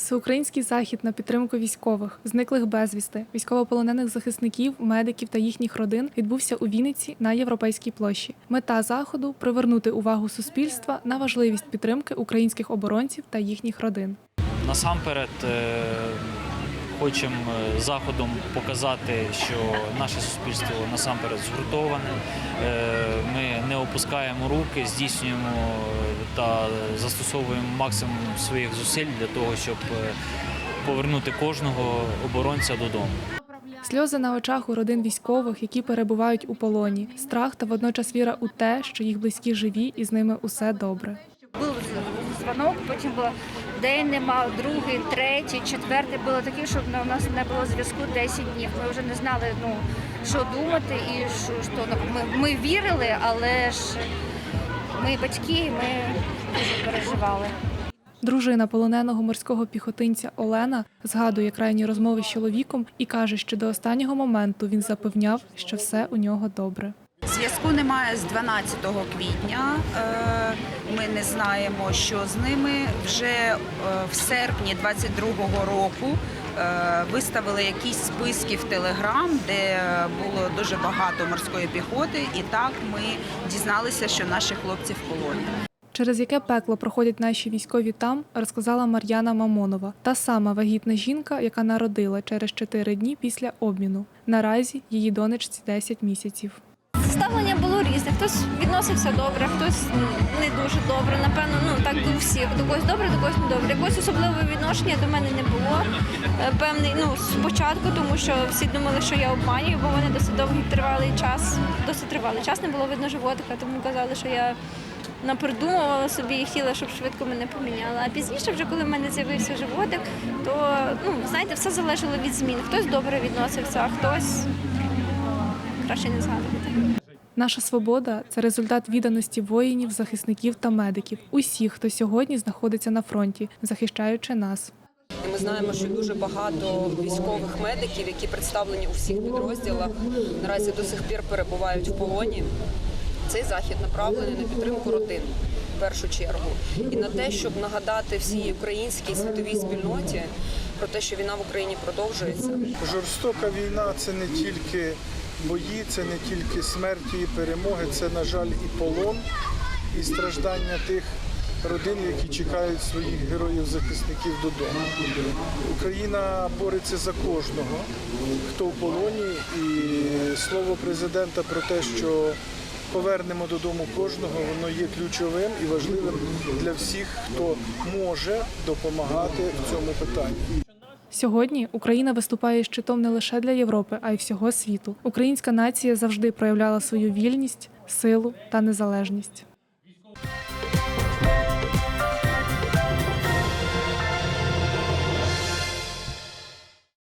Всеукраїнський захід на підтримку військових, зниклих безвісти, військовополонених захисників, медиків та їхніх родин відбувся у Вінниці на Європейській площі. Мета заходу привернути увагу суспільства на важливість підтримки українських оборонців та їхніх родин. Насамперед е, хочемо е, заходом показати, що наше суспільство насамперед згуртоване. Е, Ми не опускаємо руки, здійснюємо е, та застосовуємо максимум своїх зусиль для того, щоб повернути кожного оборонця додому. Сльози на очах у родин військових, які перебувають у полоні, страх та водночас віра у те, що їх близькі живі і з ними усе добре. Був потім було день нема, другий, третій, четвертий. Було таке, щоб у нас не було зв'язку 10 днів. Ми вже не знали, ну що думати і що, що ми, ми вірили, але ж ми батьки, ми дуже переживали. Дружина полоненого морського піхотинця Олена згадує крайні розмови з чоловіком і каже, що до останнього моменту він запевняв, що все у нього добре. Зв'язку немає з 12 квітня. Е, Ми не знаємо, що з ними вже е, в серпні 22-го року е, виставили якісь списки в Телеграм, де було дуже багато морської піхоти, і так ми дізналися, що наші хлопці в полоні. Через яке пекло проходять наші військові там, розказала Мар'яна Мамонова, та сама вагітна жінка, яка народила через 4 дні після обміну. Наразі її донечці 10 місяців. Ставлення було різне. Хтось відносився добре, хтось не дуже добре. Напевно, ну так до всіх. До когось добре, до когось не добре. Якогось особливого відношення до мене не було. Е, Певний, ну спочатку, тому що всі думали, що я обманюю, бо вони досить довгий тривалий час, досить тривалий час не було видно животика, тому казали, що я напридумувала собі і хотіла, щоб швидко мене поміняли. А пізніше, вже коли в мене з'явився животик, то ну знаєте, все залежало від змін. Хтось добре відносився, а хтось краще не згадувати. Наша свобода це результат відданості воїнів, захисників та медиків, усіх, хто сьогодні знаходиться на фронті, захищаючи нас. І Ми знаємо, що дуже багато військових медиків, які представлені у всіх підрозділах, наразі до сих пір перебувають в полоні. Цей захід направлений на підтримку родин в першу чергу і на те, щоб нагадати всій українській світовій спільноті про те, що війна в Україні продовжується. Жорстока війна це не тільки бої, це не тільки смерті і перемоги, це, на жаль, і полон, і страждання тих родин, які чекають своїх героїв-захисників додому. Україна бореться за кожного, хто в полоні, і слово президента про те, що повернемо додому кожного, воно є ключовим і важливим для всіх, хто може допомагати в цьому питанні. Сьогодні Україна виступає щитом не лише для Європи, а й всього світу. Українська нація завжди проявляла свою вільність, силу та незалежність.